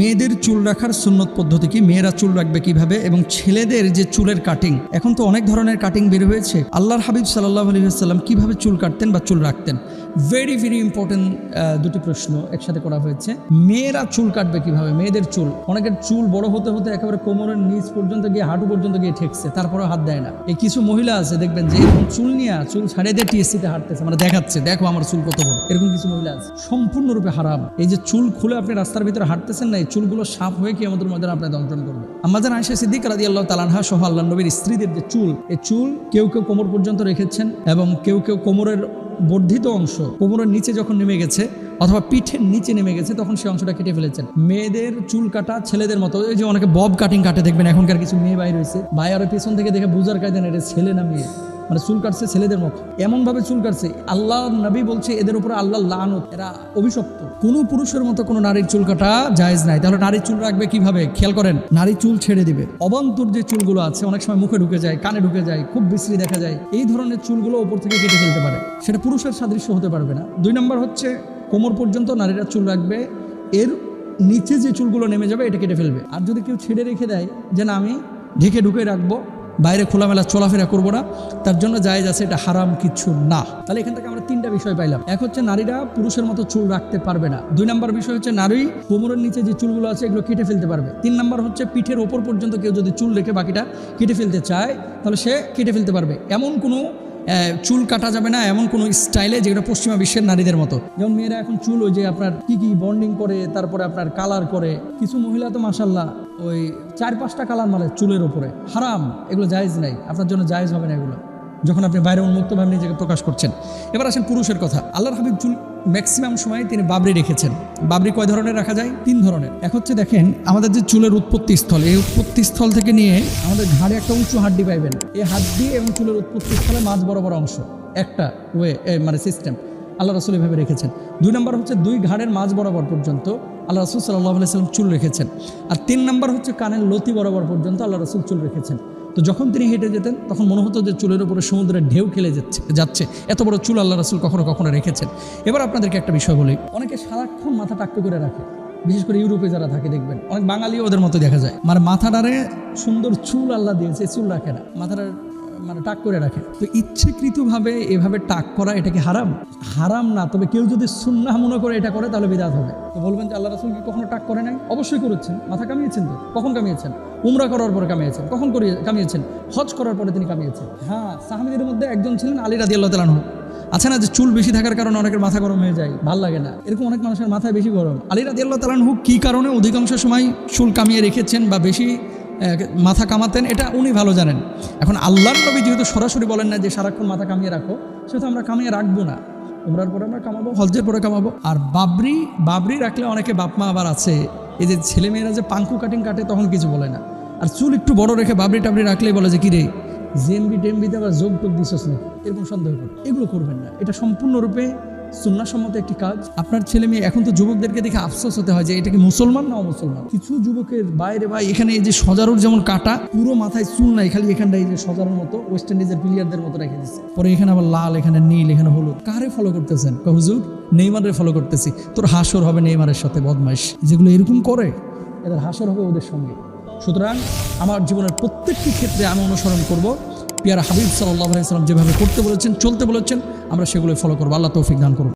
মেয়েদের চুল রাখার সুন্নত পদ্ধতি কি? মেয়েরা চুল রাখবে কীভাবে? এবং ছেলেদের যে চুলের কাটিং এখন তো অনেক ধরনের কাটিং বের হয়েছে। আল্লাহর হাবিব সাল্লাহ আলী সাল্লাম কীভাবে চুল কাটতেন বা চুল রাখতেন? ভেরি ভেরি ইম্পর্টেন্ট দুটি প্রশ্ন একসাথে করা হয়েছে। মেয়েরা চুল কাটবে কীভাবে? মেয়েদের চুল। অনেকের চুল বড় হতে হতে একেবারে কোমরের নিচ পর্যন্ত গিয়ে, হাঁটু পর্যন্ত গিয়ে ঠেকছে তারপরে হাত দেয় না। এই কিছু মহিলা আছে, দেখবেন যে এরকম চুল নিয়ে চুল ছাড়িয়ে দিয়ে টিএসসিতে হাঁটতেছে মানে দেখাচ্ছে, দেখো আমার চুল কত বড়। এরকম কিছু মহিলা আছে। সম্পূর্ণরূপে হারাম। এই যে চুল খুলে আপনি রাস্তার ভিতরে হাঁটতেছেন না, এই চুলগুলো সাপ হয়ে কি আমাদের মধ্যে আপনার দংশন করবে আমাদের আয়সা সিদ্দিক রাদি আল্লাহ তালানহা সহ আল্লাহ নবীর স্ত্রীদের যে চুল, এই চুল কেউ কেউ কোমর পর্যন্ত রেখেছেন এবং কেউ কেউ কোমরের বর্ধিত অংশ, কোমরের নিচে যখন নেমে গেছে অথবা পিঠের নিচে নেমে গেছে, তখন সেই অংশটা কেটে ফেলেছেন। মেয়েদের চুল কাটা ছেলেদের মতো, এই যে অনেকে বব কাটিং কাটে, দেখবেন এখনকার কিছু মেয়ে বাইর হয়েছে ভাই আরও পেছন থেকে দেখে বুঝার কায়দেন এটা ছেলে না মেয়ে। মানে চুল কাটছে ছেলেদের মতো। এমন ভাবে চুল কাটছে। আল্লাহ নবী বলছে, এদের উপরে আল্লাহ লানত। এরা অভিশপ্ত। কোন পুরুষের মতো কোনো নারীর চুল কাটা জায়েজ নাই। তাহলে নারীর চুল রাখবে কীভাবে? খেয়াল করেন, নারী চুল ছেড়ে দিবে। অবান্তর যে চুলগুলো আছে, অনেক সময় মুখে ঢুকে যায়, কানে ঢুকে যায়, খুব বিশ্রী দেখা যায়। এই ধরনের চুলগুলো ওপর থেকে কেটে ফেলতে পারে। সেটা পুরুষের সাদৃশ্য হতে পারবে না। দুই নম্বর হচ্ছে, কোমর পর্যন্ত নারীরা চুল রাখবে। এর নিচে যে চুলগুলো নেমে যাবে, এটা কেটে ফেলবে। আর যদি কেউ ছেড়ে রেখে দেয় যে, না, আমি ঢেকে ঢুকে রাখব বাইরে খোলামেলা চলাফেরা করব না। তার জন্য জায়েজ আছে এটা হারাম কিছু না। তাহলে এখান থেকে আমরা তিনটা বিষয় পাইলাম। এক হচ্ছে নারীরা পুরুষের মতো চুল রাখতে পারবে না। দুই নম্বর বিষয় হচ্ছে নারী কোমরের নিচে যে চুলগুলো আছে, এগুলো কেটে ফেলতে পারবে। তিন নম্বর হচ্ছে পিঠের ওপর পর্যন্ত কেউ যদি চুল রেখে বাকিটা কেটে ফেলতে চায়, তাহলে সে কেটে ফেলতে পারবে। এমন কোনো চুল কাটা যাবে না এমন কোনো স্টাইলে যেটা পশ্চিমা বিশ্বের নারীদের মতো। যেমন মেয়েরা এখন চুল ওই যে আপনার কি কি বন্ডিং করে, তারপরে আপনার কালার করে। কিছু মহিলা তো মাসাল্লাহ ওই চার পাঁচটা কালার মারে চুলের ওপরে হারাম, এগুলো জায়েজ নাই। আপনার জন্য জায়েজ হবে না এগুলো। যখন আপনি বাইরে উন্মুক্তভাবে নিজেকে প্রকাশ করছেন। এবার আসেন পুরুষের কথা। আল্লাহর হাবিব চুল ম্যাক্সিমাম সময় তিনি বাবরি রেখেছেন। বাবরি কয় ধরনের রাখা যায়? তিন ধরনের। এক হচ্ছে দেখেন, আমাদের যে চুলের উৎপত্তি স্থল এই উৎপত্তি স্থল থেকে নিয়ে আমাদের ঘাড়ে একটা উঁচু হাড্ডি পাইবেন। এই হাড্ডি এবং চুলের উৎপত্তি স্থলে মাঝ বরাবর অংশ। একটা ওয়ে মানে সিস্টেম আল্লাহ রসুল এভাবে রেখেছেন। দুই নম্বর হচ্ছে দুই ঘাড়ের মাঝ বরাবর পর্যন্ত আল্লাহ রসুল সাল্লাহ সাল্লাম চুল রেখেছেন। আর তিন নম্বর হচ্ছে কানের লতি বরাবর পর্যন্ত আল্লাহ রসুল চুল রেখেছেন। তো যখন তিনি হেঁটে যেতেন, তখন মনে হতো যে চুলের উপরে সমুদ্রের ঢেউ খেলে যাচ্ছে যাচ্ছে। এত বড় চুল আল্লাহ রাসুল কখনো কখনো রেখেছেন। এবার আপনাদেরকে একটা বিষয় বলি। অনেকে সারাক্ষণ মাথা টাক্কু করে রাখে। বিশেষ করে ইউরোপে যারা থাকে, দেখবেন। অনেক বাঙালি ওদের মতো দেখা যায়। মানে মাথাটারে সুন্দর চুল আল্লাহ দিয়েছে চুল রাখে না। মাথাটার মানে টাক করে রাখে। তো ইচ্ছেকৃতভাবে এভাবে টাক করা এটা কি হারাম? হারাম না, তবে কেউ যদি সুন্নাহ মনে করে এটা করে, তাহলে বিদাত হবে। তো বলবেন যে আল্লাহ রাসুল কি কখনো টাক করে নাই? অবশ্যই করেছেন। মাথা কামিয়েছেন তো? কখন কামিয়েছেন? উমরা করার পরে কামিয়েছেন। কখন করিয়ে কামিয়েছেন? হজ করার পরে তিনি কামিয়েছেন। হ্যাঁ সাহাবিদের মধ্যে একজন ছিলেন আলী রাদি আল্লাহ তালানহ আছে না যে চুল বেশি থাকার কারণে অনেকের মাথা গরম হয়ে যায়? ভালো লাগে না। এরকম অনেক মানুষের মাথায় বেশি গরম। আলী রাদি আল্লাহ তালানহু কী কারণে অধিকাংশ সময় চুল কামিয়ে রেখেছেন বা বেশি মাথা কামাতেন, এটা উনি ভালো জানেন। এখন আল্লাহর নবী যেহেতু সরাসরি বলেন না যে সারাক্ষণ মাথা কামিয়ে রাখো, সেহেতু আমরা কামিয়ে রাখব না। উমরার পরে আমরা কামাবো, হজ্জের পরে কামাবো। আর বাবরি বাবরি রাখলে অনেকে বাপমা আবার আছে, এই যে ছেলেমেয়েরা যে পাঙ্কু কাটিং কাটে তখন কিছু বলে না। আর চুল একটু বড় রেখে বাবরি টাবরি রাখলেই বলে যে, কি রে জেএমবি টেমবিতে আবার যোগ টোক দিছস না এরকম সন্দেহ করে। এগুলো করবেন না। এটা সম্পূর্ণরূপে সুন্নাসম্মত একটি কাজ। আপনার ছেলে মেয়ে, এখন তো যুবকদেরকে দেখে আফসোস হতে হয় যে এটা কি মুসলমান না অমুসলমান? কিছু যুবকের বাইরে ভাই, এখানে এই যে সজারুর যেমন কাটা, পুরো মাথায় চুল নাই, খালি এখানটা এই যে সজারুর মতো ওয়েস্ট ইন্ডিজের প্লেয়ারদের মতো রেখে দিচ্ছে পরে এখানে আবার লাল, এখানে নীল, এখানে হলুদ। কারে ফলো করতেছেন? হুজুর, নেইমারের ফলো করতেছি। তোর হাসর হবে নেইমারের সাথে, বদমাইশ। যেগুলো এরকম করে, এদের হাসর হবে ওদের সঙ্গে। সুতরাং আমার জীবনের প্রত্যেকটি ক্ষেত্রে আমি অনুসরণ করব। পিয়ারা হাবিব সাল্লাহ সাল্লাম যেভাবে করতে বলেছেন, চলতে বলেছেন, আমরা সেগুলো ফলো করব। আল্লাহ তৌফিক দান করুন